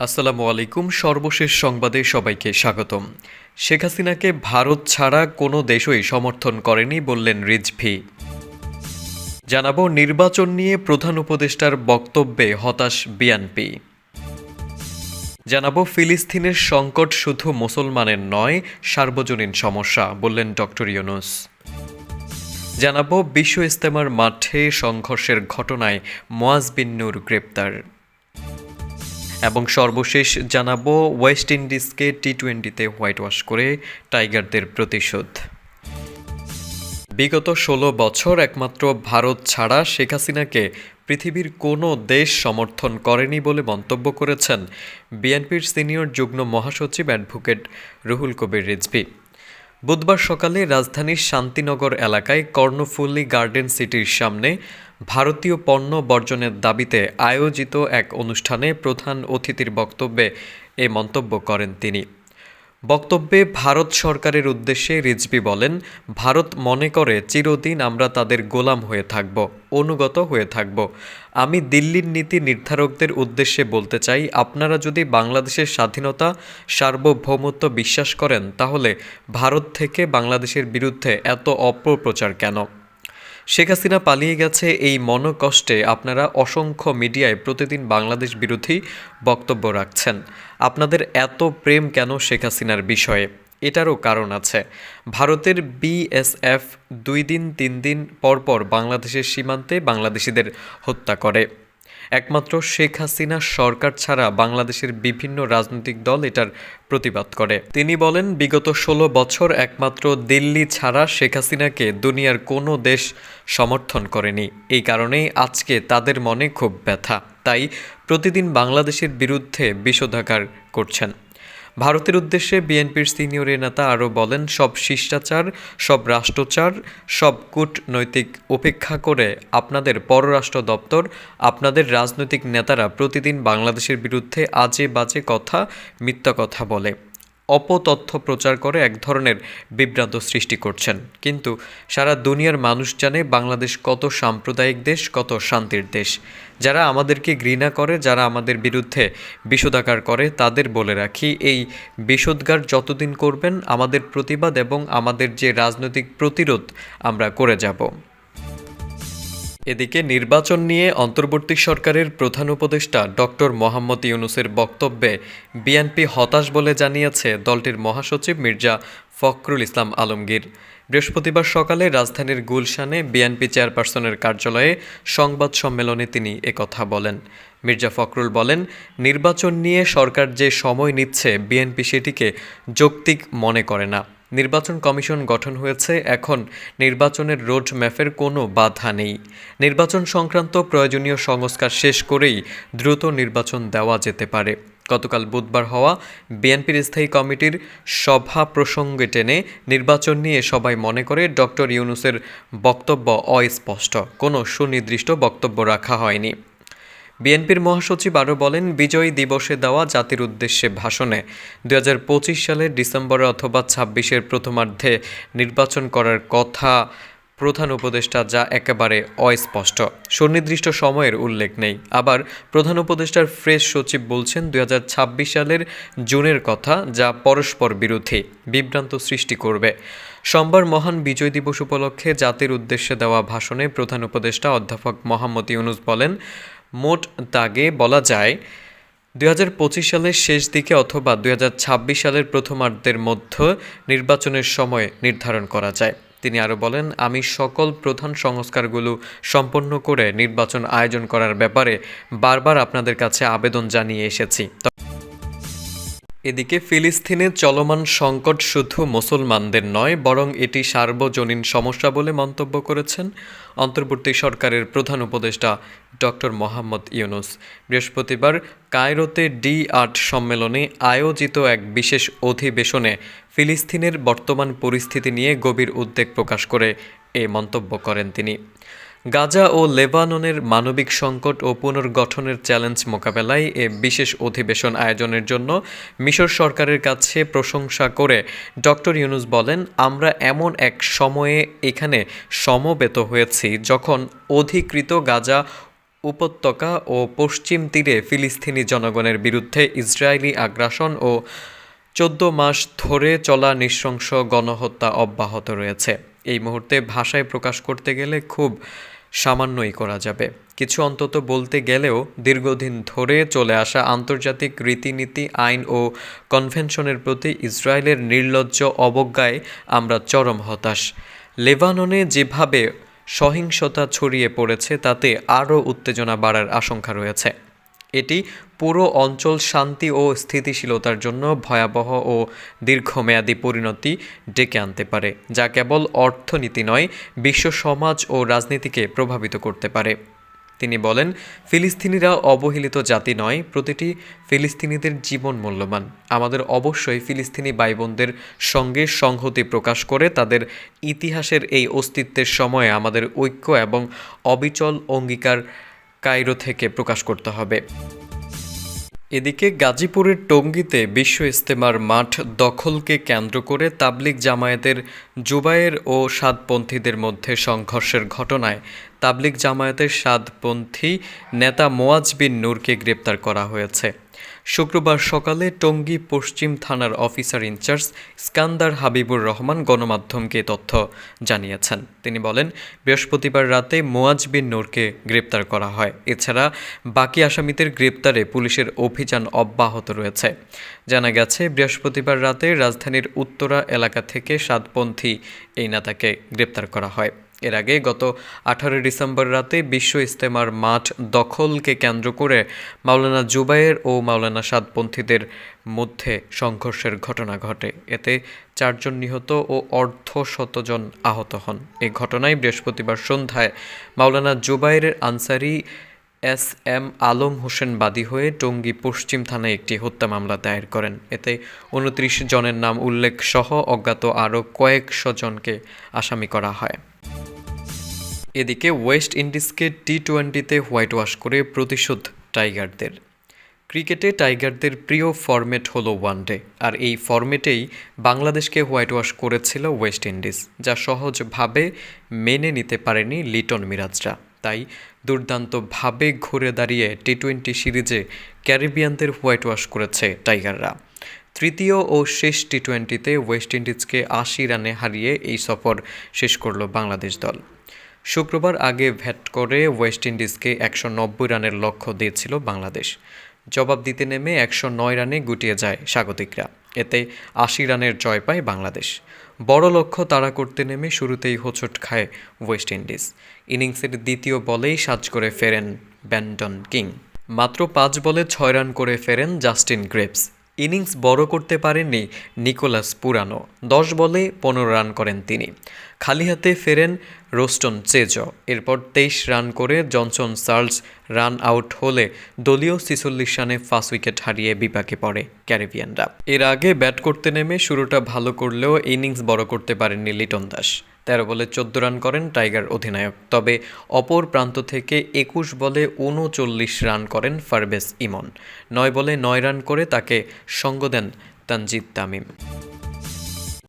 আসসালামু আলাইকুম, সর্বশেষ সংবাদে সবাইকে স্বাগতম। শেখ হাসিনাকে ভারত ছাড়া কোনো দেশই সমর্থন করেনি বললেন রিজভি। জানাব, নির্বাচন নিয়ে প্রধান উপদেষ্টার বক্তব্যে হতাশ বিএনপি। জানাব, ফিলিস্তিনের সংকট শুধু মুসলমানের নয়, সার্বজনীন সমস্যা, বললেন ডক্টর ইউনুস। জানাব, বিশ্ব ইস্তেমার মাঠে সংঘর্ষের ঘটনায় মোয়াজ বিন নূর গ্রেপ্তার। এবং সর্বশেষ জানাব ওয়েস্ট ইন্ডিজকে টি টোয়েন্টিতে হোয়াইট ওয়াশ করে টাইগারদের প্রতিশোধ। বিগত ষোলো বছর একমাত্র ভারত ছাড়া শেখ হাসিনাকে পৃথিবীর কোনো দেশ সমর্থন করেনি বলে মন্তব্য করেছেন বিএনপির সিনিয়র যুগ্ম মহাসচিব অ্যাডভোকেট রুহুল কবির রিজভি। বুধবার সকালে রাজধানীর শান্তিনগর এলাকায় কর্ণফুল্লি গার্ডেন সিটির সামনে ভারতীয় পণ্য বর্জনের দাবিতে আয়োজিত এক অনুষ্ঠানে প্রধান অতিথির বক্তব্যে এ মন্তব্য করেন তিনি। বক্তব্যে ভারত সরকারের উদ্দেশ্যে রিজভি বলেন, ভারত মনে করে চিরদিন আমরা তাদের গোলাম হয়ে থাকব, অনুগত হয়ে থাকব। আমি দিল্লির নীতি নির্ধারকদের উদ্দেশ্যে বলতে চাই, আপনারা যদি বাংলাদেশের স্বাধীনতা, সার্বভৌমত্ব বিশ্বাস করেন, তাহলে ভারত থেকে বাংলাদেশের বিরুদ্ধে এত অপপ্রচার কেন? শেখ হাসিনা পালিয়ে গেছে এই মনোকষ্টে আপনারা অসংখ্য মিডিয়ায় প্রতিদিন বাংলাদেশ বিরোধী বক্তব্য রাখছেন। আপনাদের এত প্রেম কেন শেখ হাসিনার বিষয়ে? এটারও কারণ আছে। ভারতের বিএসএফ দুই দিন, তিন দিন পরপর বাংলাদেশের সীমান্তে বাংলাদেশিদের হত্যা করে। একমাত্র শেখ হাসিনা সরকার ছাড়া বাংলাদেশের বিভিন্ন রাজনৈতিক দল এটার প্রতিবাদ করে। তিনি বলেন, বিগত ষোলো বছর একমাত্র দিল্লি ছাড়া শেখ হাসিনাকে দুনিয়ার কোনো দেশ সমর্থন করেনি। এই কারণেই আজকে তাদের মনে খুব ব্যথা। তাই প্রতিদিন বাংলাদেশের বিরুদ্ধে বিষোধাগার করছেন। ভারতের উদ্দেশ্যে বিএনপির সিনিয়র নেতা আরও বলেন, সব শিষ্টাচার, সব রাষ্ট্রচার, সব কূটনৈতিক উপেক্ষা করে আপনাদের পররাষ্ট্র দপ্তর, আপনাদের রাজনৈতিক নেতারা প্রতিদিন বাংলাদেশের বিরুদ্ধে আজে বাজে কথা, মিথ্যা কথা বলে। অপতথ্য প্রচার করে এক ধরনের বিভ্রান্ত সৃষ্টি করছেন। কিন্তু সারা দুনিয়ার মানুষ জানে বাংলাদেশ কত সাম্প্রদায়িক দেশ, কত শান্তির দেশ। যারা আমাদেরকে ঘৃণা করে, যারা আমাদের বিরুদ্ধে বিষোদাকার করে, তাদের বলে রাখি, এই বিষোদ্গার যতদিন করবেন, আমাদের প্রতিবাদ এবং আমাদের যে রাজনৈতিক প্রতিরোধ আমরা করে যাব। এদিকে নির্বাচন নিয়ে অন্তর্বর্তী সরকারের প্রধান উপদেষ্টা ডক্টর মোহাম্মদ ইউনুসের বক্তব্যে বিএনপি হতাশ বলে জানিয়েছে দলটির মহাসচিব মির্জা ফখরুল ইসলাম আলমগীর। বৃহস্পতিবার সকালে রাজধানীর গুলশানে বিএনপি চেয়ারপারসনের কার্যালয়ে সংবাদ সম্মেলনে তিনি একথা বলেন। মির্জা ফখরুল বলেন, নির্বাচন নিয়ে সরকার যে সময় নিচ্ছে, বিএনপি সেটিকে যৌক্তিক মনে করে না। নির্বাচন কমিশন গঠন হয়েছে। এখন নির্বাচনের রোড ম্যাপের কোনো বাধা নেই। নির্বাচন সংক্রান্ত প্রয়োজনীয় সংস্কার শেষ করেই দ্রুত নির্বাচন দেওয়া যেতে পারে। গতকাল বুধবার হওয়া বিএনপির স্থায়ী কমিটির সভা প্রসঙ্গে টেনে নির্বাচন নিয়ে সবাই মনে করে ডক্টর ইউনুসের বক্তব্য অস্পষ্ট। কোনো সুনির্দিষ্ট বক্তব্য রাখা হয়নি। বিএনপির মহাসচিব আরও বলেন, বিজয় দিবসে দেওয়া জাতির উদ্দেশ্যে ভাষণে দুই হাজার পঁচিশ সালের ডিসেম্বরে অথবা ছাব্বিশের প্রথমার্ধে নির্বাচন করার কথা প্রধান উপদেষ্টা যা একেবারে অস্পষ্ট। সুনির্দিষ্ট সময়ের উল্লেখ নেই। আবার প্রধান উপদেষ্টার ফ্রেশ সচিব বলছেন, দুই হাজার ছাব্বিশ সালের জুনের কথা যা পরস্পর বিরোধী, বিভ্রান্ত সৃষ্টি করবে। সোমবার মহান বিজয় দিবস উপলক্ষে জাতির উদ্দেশ্যে দেওয়া ভাষণে প্রধান উপদেষ্টা অধ্যাপক মোহাম্মদ ইউনুস বলেন মোট দাগে বলা যায়, দুই হাজার পঁচিশ সালের শেষ দিকে অথবা দু হাজার ছাব্বিশ সালের প্রথমার্ধের মধ্যে নির্বাচনের সময় নির্ধারণ করা যায়। তিনি আরও বলেন, আমি সকল প্রধান সংস্কারগুলো সম্পন্ন করে নির্বাচন আয়োজন করার ব্যাপারে বারবার আপনাদের কাছে আবেদন জানিয়ে এসেছি। এদিকে ফিলিস্তিনে চলমান সংকট শুধু মুসলমানদের নয়, বরং এটি সার্বজনীন সমস্যা বলে মন্তব্য করেছেন অন্তর্বর্তী সরকারের প্রধান উপদেষ্টা ডক্টর মোহাম্মদ ইউনুস। বৃহস্পতিবার কায়রোতে ডি আট সম্মেলনে আয়োজিত এক বিশেষ অধিবেশনে ফিলিস্তিনের বর্তমান পরিস্থিতি নিয়ে গভীর উদ্বেগ প্রকাশ করে এ মন্তব্য করেন তিনি। গাজা ও লেবাননের মানবিক সংকট ও পুনর্গঠনের চ্যালেঞ্জ মোকাবেলায় এ বিশেষ অধিবেশন আয়োজনের জন্য মিশর সরকারের কাছে প্রশংসা করে ডক্টর ইউনুস বলেন, আমরা এমন এক সময়ে এখানে সমবেত হয়েছি যখন অধিকৃত গাজা উপত্যকা ও পশ্চিম তীরে ফিলিস্তিনি জনগণের বিরুদ্ধে ইসরায়েলি আগ্রাসন ও চোদ্দ মাস ধরে চলা নৃশংস গণহত্যা অব্যাহত রয়েছে। এই মুহূর্তে ভাষায় প্রকাশ করতে গেলে খুব সামান্যই করা যাবে। কিছু অন্তত বলতে গেলেও দীর্ঘদিন ধরে চলে আসা আন্তর্জাতিক রীতিনীতি, আইন ও কনভেনশনের প্রতি ইসরায়েলের নির্লজ্জ অবজ্ঞায় আমরা চরম হতাশ। লেবাননে যেভাবে সহিংসতা ছড়িয়ে পড়েছে, তাতে আরও উত্তেজনা বাড়ার আশঙ্কা রয়েছে। এটি পুরো অঞ্চল শান্তি ও স্থিতিশীলতার জন্য ভয়াবহ ও দীর্ঘমেয়াদী পরিণতি ডেকে আনতে পারে, যা কেবল অর্থনীতি নয়, বিশ্ব সমাজ ও রাজনীতিকে প্রভাবিত করতে পারে। তিনি বলেন, ফিলিস্তিনিরা অবহেলিত জাতি নয়, প্রতিটি ফিলিস্তিনিদের জীবন মূল্যবান। আমাদের অবশ্যই ফিলিস্তিনি ভাই বোনদের সঙ্গে সংহতি প্রকাশ করে তাদের ইতিহাসের এই অস্তিত্বের সময়ে আমাদের ঐক্য এবং অবিচল অঙ্গীকার কায়রো থেকে প্রকাশ করতে হবে। এদিকে গাজীপুরের টঙ্গীতে বিশ্ব ইস্তেমার মাঠ দখলকে কেন্দ্র করে তাবলিক জামায়াতের জুবায়ের ও সাদপন্থীদের মধ্যে সংঘর্ষের ঘটনায় তাবলিক জামায়াতের সাদপন্থী নেতা মোয়াজ বিন নূরকে গ্রেপ্তার করা হয়েছে। শুক্রবার সকালে টঙ্গী পশ্চিম থানার অফিসার ইনচার্জ স্কান্দার হাবিবুর রহমান গণমাধ্যমকে তথ্য জানিয়েছেন। তিনি বলেন, বৃহস্পতিবার রাতে মোয়াজ বিন নূরকে গ্রেপ্তার করা হয়। এছাড়া বাকি আসামিদের গ্রেপ্তারে পুলিশের অভিযান অব্যাহত রয়েছে। জানা গেছে, বৃহস্পতিবার রাতে রাজধানীর উত্তরা এলাকা থেকে সাতপন্থী এই নেতাকে গ্রেপ্তার করা হয়। এর আগে গত আঠারোই ডিসেম্বর রাতে বিশ্ব ইস্তেমার মাঠ দখলকে কেন্দ্র করে মাওলানা জুবায়ের ও মাওলানা সাদপন্থীদের মধ্যে সংঘর্ষের ঘটনা ঘটে। এতে চারজন নিহত ও অর্ধ শতজন আহত হন। এই ঘটনায় বৃহস্পতিবার সন্ধ্যায় মাওলানা জুবায়ের আনসারি এস এম আলম হোসেন বাদী হয়ে টঙ্গী পশ্চিম থানায় একটি হত্যা মামলা দায়ের করেন। এতে উনত্রিশ জনের নাম উল্লেখ সহ অজ্ঞাত আরও কয়েকশো জনকে আসামি করা হয়। এদিকে ওয়েস্ট ইন্ডিজকে টি টোয়েন্টিতে হোয়াইট ওয়াশ করে প্রতিশোধ টাইগারদের। ক্রিকেটে টাইগারদের প্রিয় ফরম্যাট হলো ওয়ানডে আর এই ফরম্যাটেই বাংলাদেশকে হোয়াইট ওয়াশ করেছিল ওয়েস্ট ইন্ডিজ, যা সহজভাবে মেনে নিতে পারেনি লিটন মিরাজরা। তাই দুর্দান্তভাবে ঘুরে দাঁড়িয়ে টি টোয়েন্টি সিরিজে ক্যারিবিয়ানদের হোয়াইট ওয়াশ করেছে টাইগাররা। তৃতীয় ও শেষ টি টোয়েন্টিতে ওয়েস্ট ইন্ডিজকে আশি রানে হারিয়ে এই সফর শেষ করল বাংলাদেশ দল। শুক্রবার আগে ভ্যাট করে ওয়েস্ট ইন্ডিজকে একশো নব্বই রানের লক্ষ্য দিয়েছিল বাংলাদেশ। জবাব দিতে নেমে একশো নয় রানে গুটিয়ে যায় স্বাগতিকরা। এতে আশি রানের জয় পায় বাংলাদেশ। বড় লক্ষ্য তাড়া করতে নেমে শুরুতেই হোঁচট খায় ওয়েস্ট ইন্ডিজ ইনিংসের দ্বিতীয় বলেই সাজ করে ফেরেন ব্যান্টন কিং। মাত্র পাঁচ বলে ছয় রান করে ফেরেন জাস্টিন গ্রেপস। ইনিংস বড় করতে পারেননি নিকোলাস পুরানো। দশ বলে পনেরো রান করেন তিনি। খালি হাতে ফেরেন রোস্টন চেজ। এরপর তেইশ রান করে জনসন চার্লস রান আউট হলে দলীয় ছিচল্লিশ রানে ফার্স্ট উইকেট হারিয়ে বিপাকে পড়ে ক্যারিবিয়ানরা। এর আগে ব্যাট করতে নেমে শুরুটা ভালো করলেও ইনিংস বড় করতে পারেননি লিটন দাস। তেরো বলে চোদ্দ রান করেন টাইগার অধিনায়ক। তবে অপর প্রান্ত থেকে একুশ বলে উনচল্লিশ রান করেন ফারবেস ইমন। নয় বলে নয় রান করে তাকে সঙ্গ দেন তানজিদ তামিম।